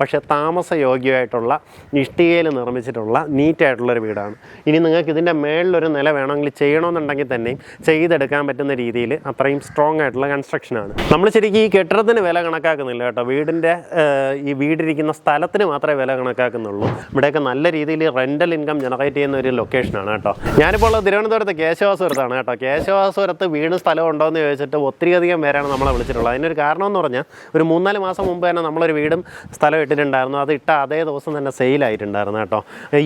പക്ഷേ താമസയോഗ്യമായിട്ടുള്ള ഇഷ്ടികയിൽ നിർമ്മിച്ചിട്ടുള്ള നീറ്റായിട്ടുള്ളൊരു വീടാണ്. ഇനി നിങ്ങൾക്ക് ഇതിന്റെ മേളിലൊരു നില വേണമെങ്കിൽ ചെയ്യണമെന്നുണ്ടെങ്കിൽ തന്നെയും ചെയ്തെടുക്കാൻ പറ്റുന്ന രീതിയിൽ അത്രയും സ്ട്രോങ് ആയിട്ടുള്ള കൺസ്ട്രക്ഷനാണ് നമ്മൾ ശരിക്കും ഈ കെട്ടിടത്തിന് വില കണക്കാക്കുന്നില്ല കേട്ടോ. വീടിന്റെ ഈ വീടിരിക്കുന്ന സ്ഥലത്തിന് മാത്രമേ വില കണക്കാക്കുന്നുള്ളൂ. ഇവിടെയൊക്കെ നല്ല രീതിയിൽ റെന്റൽ ഇൻകം ജനറേറ്റ് ചെയ്യുന്ന ഒരു ലൊക്കേഷനാണ് കേട്ടോ. ഞാനിപ്പോൾ ഉള്ളത് തിരുവനന്തപുരത്ത് കേശവാസുരത്താണ് കേട്ടോ. കേശവാസുരത്ത് വീടും സ്ഥലം ഉണ്ടോ എന്ന് ചോദിച്ചിട്ട് ഒത്തിരി അധികം പേരാണ് നമ്മളെ വിളിച്ചിട്ടുള്ളത്. അതിനൊരു കാരണം എന്ന് പറഞ്ഞാൽ ഒരു മൂന്നാൽ മാസം മുമ്പ് തന്നെ നമ്മളൊരു വീടും സ്ഥലം ഇട്ടിട്ടുണ്ടായിരുന്നു അത് ഇട്ട അതേ ദിവസം തന്നെ സെയിലായിട്ടുണ്ടായിരുന്നു കേട്ടോ.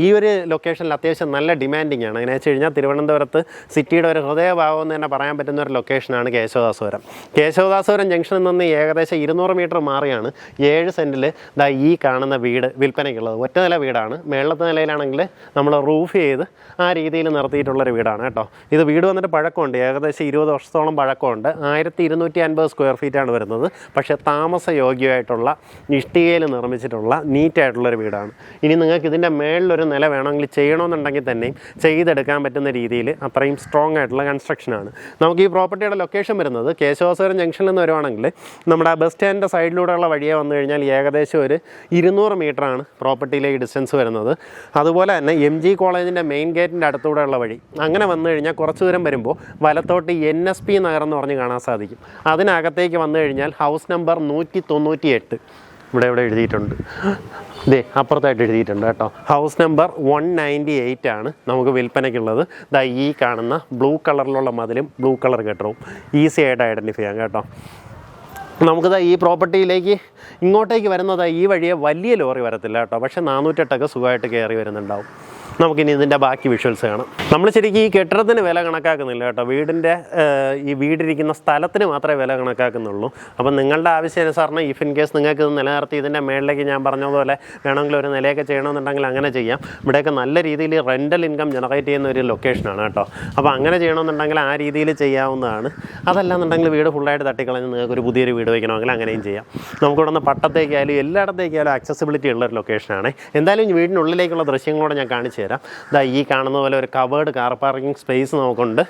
ഈ ഒരു ലൊക്കേഷനിൽ അത്യാവശ്യം നല്ല ഡിമാൻഡിങ് ആണ്. എങ്ങനെ വെച്ച് കഴിഞ്ഞാൽ തിരുവനന്തപുരത്ത് സിറ്റിയുടെ ഒരു ഹൃദയഭാവം എന്ന് തന്നെ പറയാൻ പറ്റുന്ന ഒരു ലൊക്കേഷനാണ് കേശവദാസപുരം. കേശവദാസപുരം ജംഗ്ഷനിൽ നിന്ന് ഏകദേശം ഇരുന്നൂറ് മീറ്റർ മാറിയാണ്. ഏഴ് സെന്റിൽ ദാ ഈ കാണുന്ന വീട് വിൽപ്പനയ്ക്കുള്ളത്. ഒറ്റ നില വീടാണ്. മേളത്തെ നിലയിലാണെങ്കിൽ നമ്മൾ റൂഫ് ചെയ്ത് ആ രീതിയിൽ നിർത്തിയിട്ടുള്ളൊരു വീടാണ് കേട്ടോ. ഇത് വീട് വന്നിട്ട് പഴക്കമുണ്ട്. ഏകദേശം ഇരുപത് വർഷത്തോളം പഴക്കമുണ്ട്. ആയിരത്തി ഇരുന്നൂറ്റി അൻപത് സ്ക്വയർ ഫീറ്റാണ് വരുന്നത്. പക്ഷേ താമസയോഗ്യമായിട്ടുള്ള ഇഷ്ടികയിൽ നിർമ്മിച്ചിട്ടുള്ള നീറ്റായിട്ടുള്ളൊരു വീടാണ്. ഇനി നിങ്ങൾക്ക് ഇതിന്റെ മേളിലൊരു നില വേണമെങ്കിൽ ചെയ്യണമെന്നുണ്ടെങ്കിൽ തന്നെയും ചെയ്തെടുക്കാൻ പറ്റുന്ന രീതിയിൽ അത്രയും സ്ട്രോങ് ആയിട്ടുള്ള കൺസ്ട്രക്ഷനാണ് നമുക്ക് ഈ പ്രോപ്പർട്ടിയുടെ ലൊക്കേഷൻ വരുന്നത് കേശവാസുരം ജംഗ്ഷനിൽ നിന്ന് വരുവാണെങ്കിൽ നമ്മുടെ ബസ് സ്റ്റാൻഡിന്റെ സൈഡിലൂടെയുള്ള വഴിയെ വന്നു കഴിഞ്ഞാൽ ഏകദേശം ഒരു ഇരുന്നൂറ് മീറ്ററാണ് പ്രോപ്പർട്ടിയിലെ ഈ ഡിസ്റ്റൻസ് വരുന്നത്. അതുപോലെ തന്നെ എം ജി കോളേജിന്റെ മെയിൻ ഗേറ്റിന്റെ അടുത്തൂടെയുള്ള വഴി അങ്ങനെ വന്നു കഴിഞ്ഞാൽ കുറച്ച് ദൂരം വരുമ്പോൾ വലത്തോട്ട് എൻ എസ് പി നഗർ എന്ന് പറഞ്ഞ് കാണാൻ സാധിക്കും. അതിനകത്തേക്ക് വന്നു കഴിഞ്ഞാൽ ഹൗസ് നമ്പർ നൂറ്റി തൊണ്ണൂറ്റി എട്ട് ഇവിടെ ഇവിടെ എഴുതിയിട്ടുണ്ട്. ദേ അപ്പുറത്തായിട്ട് എഴുതിയിട്ടുണ്ട് കേട്ടോ. House number one ninety eight ആണ് നമുക്ക് വിൽപ്പനയ്ക്കുള്ളത്. ദാ ഈ കാണുന്ന ബ്ലൂ കളറിലുള്ള മതിലും ബ്ലൂ കളർ കെട്ടവും ഈസി ആയിട്ട് ഐഡന്റിഫൈ ചെയ്യാം കേട്ടോ. നമുക്കിതാ ഈ പ്രോപ്പർട്ടിയിലേക്ക് ഇങ്ങോട്ടേക്ക് വരുന്നതാ ഈ വഴിയെ വലിയ ലോറി വരത്തില്ല കേട്ടോ. പക്ഷേ നാനൂറ്റെട്ടൊക്കെ സുഖമായിട്ട് കയറി വരുന്നുണ്ടാവും. നമുക്കിനി ഇതിന്റെ ബാക്കി വിഷ്വൽസ് കാണാം. നമ്മൾ ശരിക്കും ഈ കെട്ടിടത്തിന് വില കണക്കാക്കുന്നില്ല കേട്ടോ. വീടിന്റെ ഈ വീടിരിക്കുന്ന സ്ഥലത്തിന് മാത്രമേ വില കണക്കാക്കുന്നുള്ളൂ. അപ്പം നിങ്ങളുടെ ആവശ്യാനുസരണം ഇഫ് ഇൻ കേസ് നിങ്ങൾക്ക് ഇത് നിലനിർത്തി ഇതിന്റെ മേളിലേക്ക് ഞാൻ പറഞ്ഞതുപോലെ വേണമെങ്കിൽ ഒരു നിലയൊക്കെ ചെയ്യണമെന്നുണ്ടെങ്കിൽ അങ്ങനെ ചെയ്യാം. ഇവിടെയൊക്കെ നല്ല രീതിയിൽ റെന്റൽ ഇൻകം ജനറേറ്റ് ചെയ്യുന്ന ഒരു ലൊക്കേഷനാണ് കേട്ടോ. അപ്പോൾ അങ്ങനെ ചെയ്യണമെന്നുണ്ടെങ്കിൽ ആ രീതിയിൽ ചെയ്യാവുന്നതാണ്. അതല്ലാന്നുണ്ടെങ്കിൽ വീട് ഫുള്ളായിട്ട് തട്ടിക്കളഞ്ഞ് നിങ്ങൾക്ക് ഒരു പുതിയൊരു വീട് വയ്ക്കണമെങ്കിൽ അങ്ങനെയും ചെയ്യാം. നമുക്കിവിടെ നിന്ന് പട്ടത്തേക്കായാലും എല്ലായിടത്തേക്കായാലും ആക്സസിബിലിറ്റി ഉള്ള ഒരു ലൊക്കേഷനാണ് എന്തായാലും വീടിനുള്ളിലേക്കുള്ള ദൃശ്യങ്ങളോടെ ഞാൻ കാണിച്ചു തരാം. ഇതാ ഈ കാണുന്ന പോലെ ഒരു കവേർഡ് കാർ പാർക്കിംഗ് സ്പേസ് നമുക്കുണ്ട്.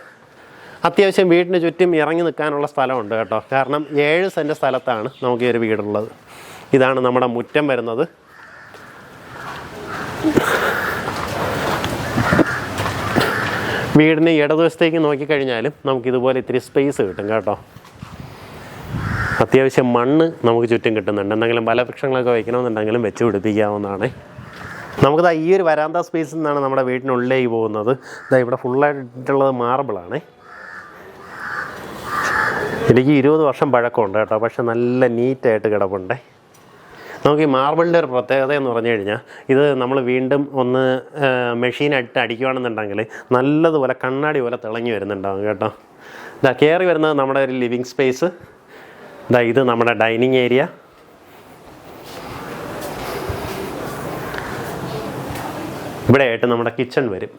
അത്യാവശ്യം വീടിന് ചുറ്റും ഇറങ്ങി നിൽക്കാനുള്ള സ്ഥലമുണ്ട് കേട്ടോ. കാരണം ഏഴ് സെന്റ് സ്ഥലത്താണ് നമുക്ക് ഈ ഒരു വീടുള്ളത്. ഇതാണ് നമ്മുടെ മുറ്റം വരുന്നത്. വീടിന് ഇടതുവശത്തേക്ക് നോക്കിക്കഴിഞ്ഞാലും നമുക്ക് ഇതുപോലെ ഇത്തിരി സ്പേസ് കിട്ടും കേട്ടോ. അത്യാവശ്യം മണ്ണ് നമുക്ക് ചുറ്റും കിട്ടുന്നുണ്ട്. എന്തെങ്കിലും ഫലവൃക്ഷങ്ങളൊക്കെ വയ്ക്കണമെന്നുണ്ടെങ്കിലും വെച്ച് പിടിപ്പിക്കാവുന്നതാണ്. നമുക്കിതാ ഈ ഒരു വരാന്ത സ്പേസിൽ നിന്നാണ് നമ്മുടെ വീട്ടിനുള്ളിലേക്ക് പോകുന്നത്. ഇതാ ഇവിടെ ഫുള്ളായിട്ടുള്ളത് മാർബിളാണ് എനിക്ക് ഇരുപത് വർഷം പഴക്കമുണ്ട് കേട്ടോ. പക്ഷെ നല്ല നീറ്റായിട്ട് കിടപ്പുണ്ട്. നമുക്ക് ഈ മാർബിളിന്റെ ഒരു പ്രത്യേകത എന്ന് പറഞ്ഞു കഴിഞ്ഞാൽ ഇത് നമ്മൾ വീണ്ടും ഒന്ന് മെഷീനായിട്ട് അടിക്കുകയാണെന്നുണ്ടെങ്കിൽ നല്ലതുപോലെ കണ്ണാടി പോലെ തിളങ്ങി വരുന്നുണ്ടാവും കേട്ടോ. ഇതാ കയറി വരുന്നത് നമ്മുടെ ഒരു ലിവിങ് സ്പേസ് ഇതാ ഇത് നമ്മുടെ ഡൈനിങ് ഏരിയ ഇവിടെ ആയിട്ട് നമ്മുടെ കിച്ചൺ വരും.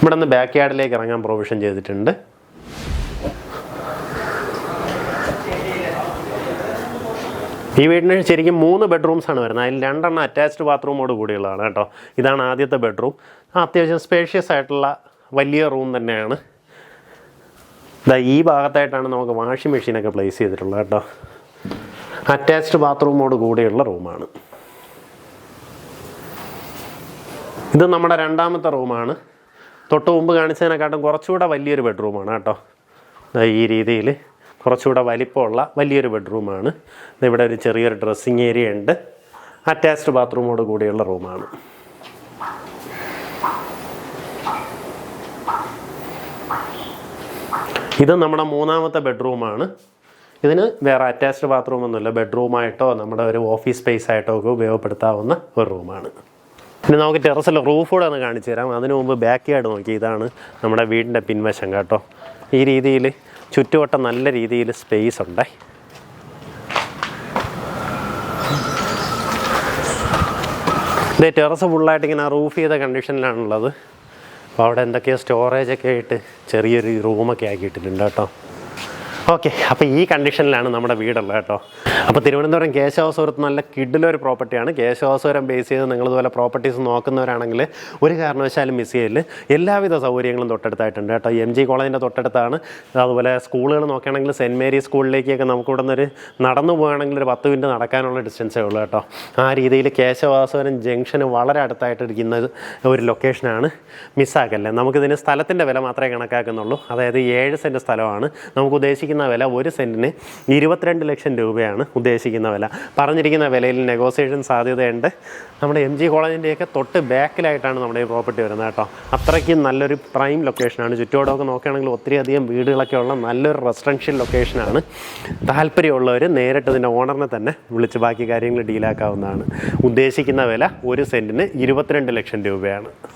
ഇവിടെ നിന്ന് ബാക്ക് യാർഡിലേക്ക് ഇറങ്ങാൻ പ്രൊവിഷൻ ചെയ്തിട്ടുണ്ട്. ഈ വീടിന് ശരിക്കും മൂന്ന് ബെഡ്റൂംസ് ആണ് വരുന്നത്. അതിൽ രണ്ടെണ്ണം അറ്റാച്ച്ഡ് ബാത്റൂമോട് കൂടിയുള്ളതാണ് കേട്ടോ. ഇതാണ് ആദ്യത്തെ ബെഡ്റൂം അത്യാവശ്യം സ്പേഷ്യസ് ആയിട്ടുള്ള വലിയ റൂം തന്നെയാണ്. ഇതാ ഈ ഭാഗത്തായിട്ടാണ് നമുക്ക് വാഷിംഗ് മെഷീനൊക്കെ പ്ലേസ് ചെയ്തിട്ടുള്ളത് കേട്ടോ. അറ്റാച്ച്ഡ് ബാത്റൂമോട് കൂടിയുള്ള റൂമാണ്. ഇത് നമ്മുടെ രണ്ടാമത്തെ റൂമാണ്. തൊട്ട് മുമ്പ് കാണിച്ചതിനെക്കാട്ടും കുറച്ചുകൂടെ വലിയൊരു ബെഡ്റൂമാണ് കേട്ടോ. ഈ രീതിയിൽ കുറച്ചുകൂടെ വലിപ്പമുള്ള വലിയൊരു ബെഡ്റൂമാണ്. ഇവിടെ ഒരു ചെറിയൊരു ഡ്രസ്സിങ് ഏരിയ ഉണ്ട്. അറ്റാച്ച്ഡ് ബാത്റൂമോട് കൂടിയുള്ള റൂമാണ്. ഇത് നമ്മുടെ മൂന്നാമത്തെ ബെഡ്റൂമാണ്. ഇതിന് വേറെ അറ്റാച്ച്ഡ് ബാത്റൂം ഒന്നുമില്ല ബെഡ്റൂമായിട്ടോ നമ്മുടെ ഒരു ഓഫീസ് സ്പേസ് ആയിട്ടോ ഒക്കെ ഉപയോഗപ്പെടുത്താവുന്ന ഒരു റൂമാണ്. ഇനി നമുക്ക് ടെറസിൽ റൂഫ് കൂടെ ഒന്ന് കാണിച്ചു തരാം. അതിനു മുമ്പ് ബാക്ക് യാർഡ് നോക്കി. ഇതാണ് നമ്മുടെ വീടിന്റെ പിൻവശം കേട്ടോ. ഈ രീതിയിൽ ചുറ്റുവട്ടം നല്ല രീതിയിൽ സ്പേസ് ഉണ്ടേ. ഇത് ടെറസ് ഫുള്ളായിട്ട് ഇങ്ങനെ റൂഫ് ചെയ്ത കണ്ടീഷനിലാണുള്ളത് അപ്പോൾ അവിടെ എന്തൊക്കെയോ സ്റ്റോറേജൊക്കെ ആയിട്ട് ചെറിയൊരു റൂമൊക്കെ ആക്കിയിട്ടിട്ടുണ്ട് കേട്ടോ. ഓക്കെ അപ്പോൾ ഈ കണ്ടീഷനിലാണ് നമ്മുടെ വീടുള്ളത് കേട്ടോ. അപ്പോൾ തിരുവനന്തപുരം കേശവാസപുരത്ത് നല്ല കിഡിലൊരു പ്രോപ്പർട്ടിയാണ്. കേശവാസപുരം ബേസ് ചെയ്ത് നിങ്ങൾ ഇതുപോലെ പ്രോപ്പർട്ടീസ് നോക്കുന്നവരാണെങ്കിൽ ഒരു കാരണവശാലും മിസ് ചെയ്യൽ. എല്ലാവിധ സൗകര്യങ്ങളും തൊട്ടടുത്തായിട്ടുണ്ട് കേട്ടോ. എം ജി കോളേജിന്റെ തൊട്ടടുത്താണ്. അതുപോലെ സ്കൂളുകൾ നോക്കുകയാണെങ്കിൽ സെന്റ് മേരി സ്കൂളിലേക്കൊക്കെ നമുക്ക് ഇവിടെ നിന്നൊരു നടന്നു പോകുകയാണെങ്കിൽ ഒരു പത്ത് മിനിറ്റ് നടക്കാനുള്ള ഡിസ്റ്റൻസേ ഉള്ളൂ കേട്ടോ. ആ രീതിയിൽ കേശവാസപുരം ജംഗ്ഷന് വളരെ അടുത്തായിട്ട് ഇരിക്കുന്ന ഒരു ലൊക്കേഷനാണ് മിസ്സാക്കല്ലേ നമുക്കിതിന് സ്ഥലത്തിന്റെ വില മാത്രമേ കണക്കാക്കുന്നുള്ളൂ. അതായത് ഏഴ് സെന്റ് സ്ഥലമാണ്. നമുക്ക് ഉദ്ദേശിക്കുന്ന വില ഒരു സെന്റിന് ഇരുപത്തിരണ്ട് ലക്ഷം രൂപയാണ് ഉദ്ദേശിക്കുന്ന വില. പറഞ്ഞിരിക്കുന്ന വിലയിൽ നെഗോസിയേഷൻ സാധ്യതയുണ്ട്. നമ്മുടെ എം ജി കോളേജിന്റെയൊക്കെ തൊട്ട് ബാക്കിലായിട്ടാണ് നമ്മുടെ ഈ പ്രോപ്പർട്ടി വരുന്നത് കേട്ടോ. അത്രയ്ക്കും നല്ലൊരു പ്രൈം ലൊക്കേഷനാണ് ചുറ്റോടമൊക്കെ നോക്കുകയാണെങ്കിൽ ഒത്തിരി അധികം വീടുകളൊക്കെ ഉള്ള നല്ലൊരു റെസിഡൻഷ്യൽ ലൊക്കേഷനാണ് താല്പര്യമുള്ളവർ നേരിട്ട് ഇതിന്റെ ഓണറിനെ തന്നെ വിളിച്ച് ബാക്കി കാര്യങ്ങൾ ഡീലാക്കാവുന്നതാണ് ഉദ്ദേശിക്കുന്ന വില ഒരു സെന്റിന് ഇരുപത്തിരണ്ട് ലക്ഷം രൂപയാണ്.